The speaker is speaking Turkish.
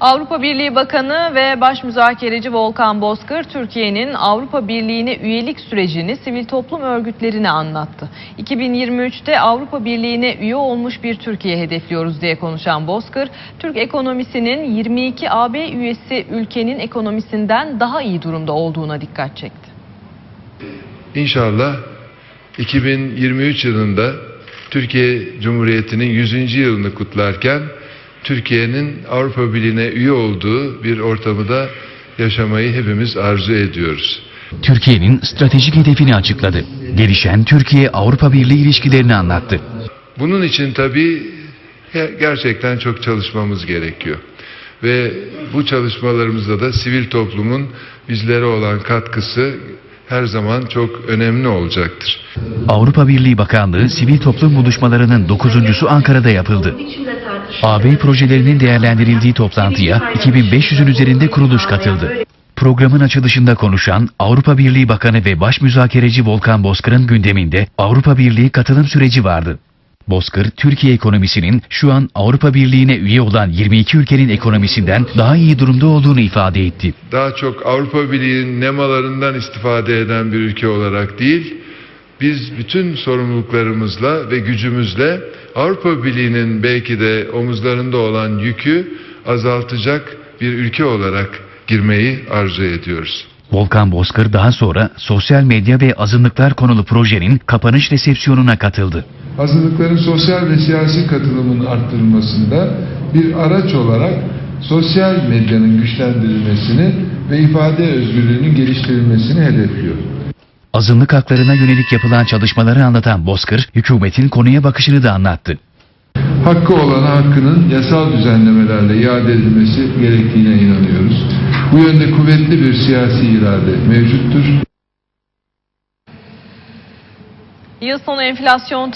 Avrupa Birliği Bakanı ve Baş Müzakereci Volkan Bozkır, Türkiye'nin Avrupa Birliği'ne üyelik sürecini sivil toplum örgütlerine anlattı. 2023'te Avrupa Birliği'ne üye olmuş bir Türkiye hedefliyoruz diye konuşan Bozkır, Türk ekonomisinin 22 AB üyesi ülkenin ekonomisinden daha iyi durumda olduğuna dikkat çekti. İnşallah 2023 yılında Türkiye Cumhuriyeti'nin 100. yılını kutlarken Türkiye'nin Avrupa Birliği'ne üye olduğu bir ortamı da yaşamayı hepimiz arzu ediyoruz. Türkiye'nin stratejik hedefini açıkladı. Gelişen Türkiye-Avrupa Birliği ilişkilerini anlattı. Bunun için tabii ge- gerçekten çok çalışmamız gerekiyor. Ve bu çalışmalarımızda da sivil toplumun bizlere olan katkısı her zaman çok önemli olacaktır. Avrupa Birliği Bakanlığı sivil toplum buluşmalarının dokuzuncusu Ankara'da yapıldı. AB projelerinin değerlendirildiği toplantıya 2500'ün üzerinde kuruluş katıldı. Programın açılışında konuşan Avrupa Birliği Bakanı ve Baş Müzakereci Volkan Bozkır'ın gündeminde Avrupa Birliği katılım süreci vardı. Bozkır, Türkiye ekonomisinin şu an Avrupa Birliği'ne üye olan 22 ülkenin ekonomisinden daha iyi durumda olduğunu ifade etti. daha çok Avrupa Birliği'nin nemalarından istifade eden bir ülke olarak değil, biz bütün sorumluluklarımızla ve gücümüzle Avrupa Birliği'nin belki de omuzlarında olan yükü azaltacak bir ülke olarak girmeyi arzu ediyoruz. Volkan Bozkır daha sonra sosyal medya ve azınlıklar konulu projenin kapanış resepsiyonuna katıldı. azınlıkların sosyal ve siyasi katılımının arttırılmasında bir araç olarak sosyal medyanın güçlendirilmesini ve ifade özgürlüğünün geliştirilmesini hedefliyor. Azınlık haklarına yönelik yapılan çalışmaları anlatan Bozkır, hükümetin konuya bakışını da anlattı. Hakkı olana hakkının yasal düzenlemelerle iade edilmesi gerektiğine inanıyoruz. Bu yönde kuvvetli bir siyasi irade mevcuttur. Yıl sonu enflasyon